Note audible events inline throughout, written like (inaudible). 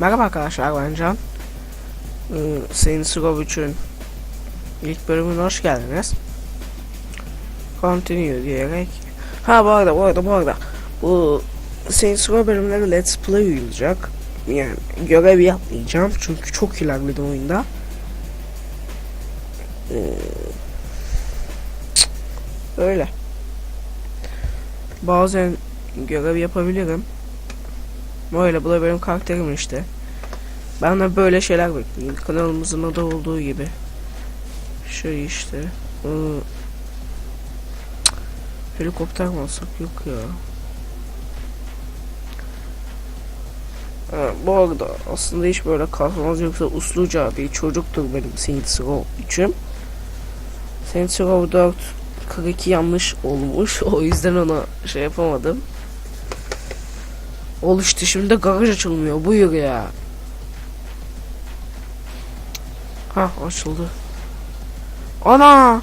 Merhaba arkadaşlar ben Can. Ee, Saints Row 3'ün ilk bölümüne hoş geldiniz. Continue diyerek. Ha bu arada bu arada bu arada bu Saints Row bölümleri Let's Play olacak. Yani görev yapmayacağım çünkü çok ilerledim oyunda. Ee, öyle. Bazen görev yapabilirim. Böyle bu da benim karakterim işte. Ben de böyle şeyler bekliyorum. Kanalımızın adı olduğu gibi. Şey işte. Ee, helikopter mi alsak yok ya. Ha, bu arada aslında hiç böyle kalkmaz yoksa usluca bir çocuktur benim Saints Row için. Saints Row 4 42 yanlış olmuş. (laughs) O yüzden ona şey yapamadım. Oluştu şimdi de garaj açılmıyor. Buyur ya. Ha açıldı. Ana!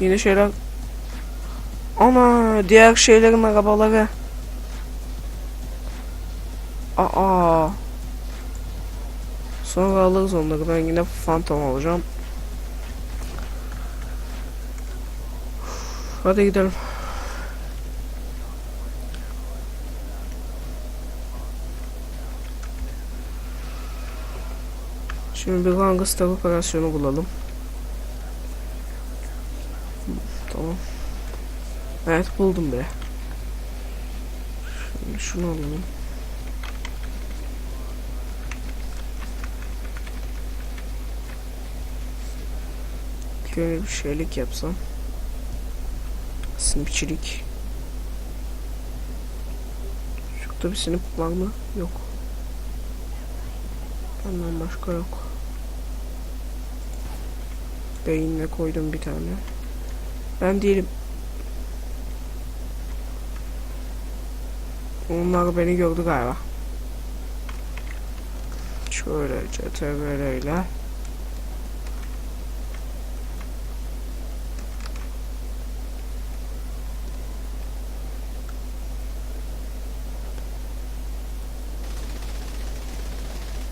Yine şeyler. Ana diğer şeylerin arabaları. Aa. Sonra alırız onları. Ben yine Phantom alacağım. Hadi gidelim. Şimdi bir gangster operasyonu bulalım. Tamam. Evet buldum bile. Şimdi şunu alalım. Şöyle bir şeylik yapsam. Sinipçilik. Şurada bir sinip var mı? Yok. Ondan başka yok. Beyinle koydum bir tane. Ben değilim. Onlar beni gördü galiba. Şöyle CTRL ile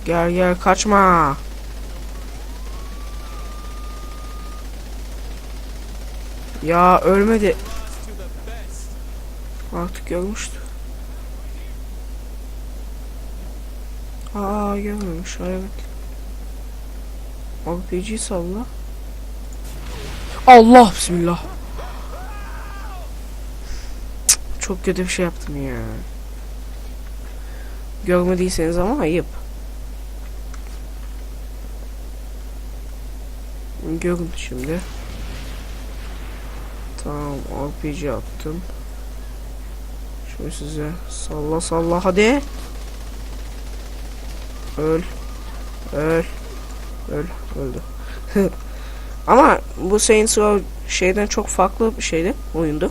Gel gel kaçma. Ya ölmedi. Artık görmüştü. Aa görmemiş evet. RPG salla. Allah bismillah. Çok kötü bir şey yaptım ya. Görmediyseniz ama ayıp. Görün şimdi. Tamam RPG attım. Şimdi size salla salla hadi. Öl. Öl. Öl. Öldü. (laughs) Ama bu Saints Row şeyden çok farklı bir şeydi. Oyundu.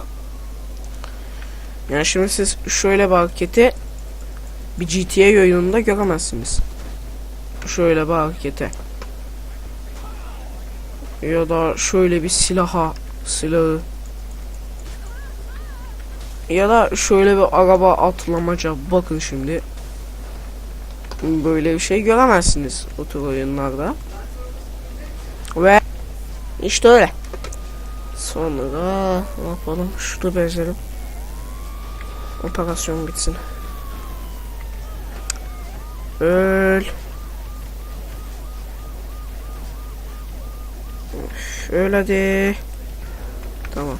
Yani şimdi siz şöyle bir bir GTA oyununda göremezsiniz. Şöyle bir. Ya da şöyle bir silaha silahı. Ya da şöyle bir araba atlamaca. Bakın şimdi. Böyle bir şey göremezsiniz o tür oyunlarda. Ve işte öyle. Sonra ne yapalım? Şurada bezelim operasyon bitsin. Öl öl hadi tamam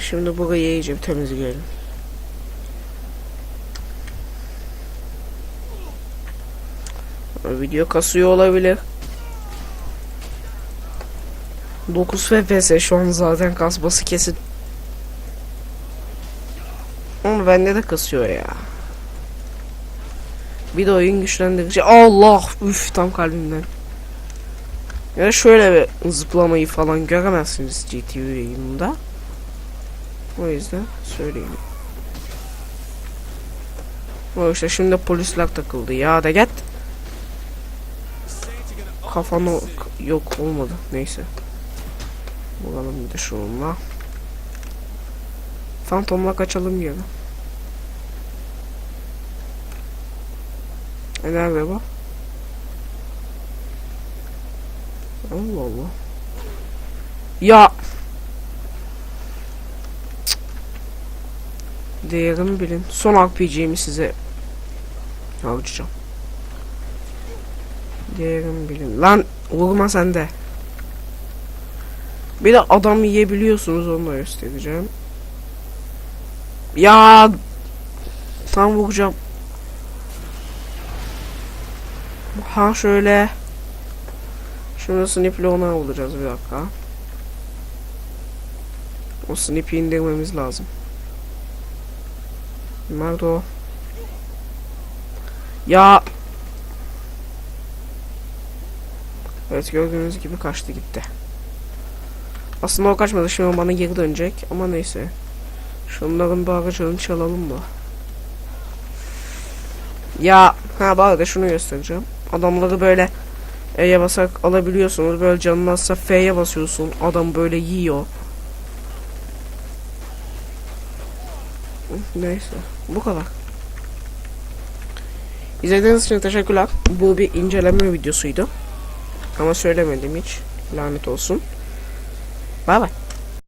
Şimdi burayı iyice bir temizleyelim. Video kasıyor olabilir. 9 FPS şu an zaten kasması kesin. Ama bende de kasıyor ya. Bir de oyun güçlendirici. Allah! Üf tam kalbimden. Ya şöyle bir zıplamayı falan göremezsiniz GTV yayınında. O yüzden söyleyeyim. O işte şimdi polisler takıldı. Ya da git. Kafana yok olmadı. Neyse. Bulalım bir de şununla. Fantomla kaçalım geri. E nerede bu? Allah Allah. Ya. Değerimi bilin. Son RPG'mi size harcayacağım. Değerimi bilin. Lan vurma sen de. Bir de adam yiyebiliyorsunuz onu da göstereceğim. Ya tam vuracağım. Ha şöyle. Şunu Snipp'le ona olacağız bir dakika. O Snipp'i indirmemiz lazım. Nerede o? Ya. Evet gördüğünüz gibi kaçtı gitti. Aslında o kaçmadı şimdi bana geri dönecek ama neyse. Şunların bağıracağını çalalım mı? Ya ha bu arada şunu göstereceğim. Adamları böyle E'ye basak alabiliyorsunuz. Böyle canın F'ye basıyorsun. Adam böyle yiyor. Neyse. Bu kadar. İzlediğiniz için teşekkürler. Bu bir inceleme videosuydu. Ama söylemedim hiç. Lanet olsun.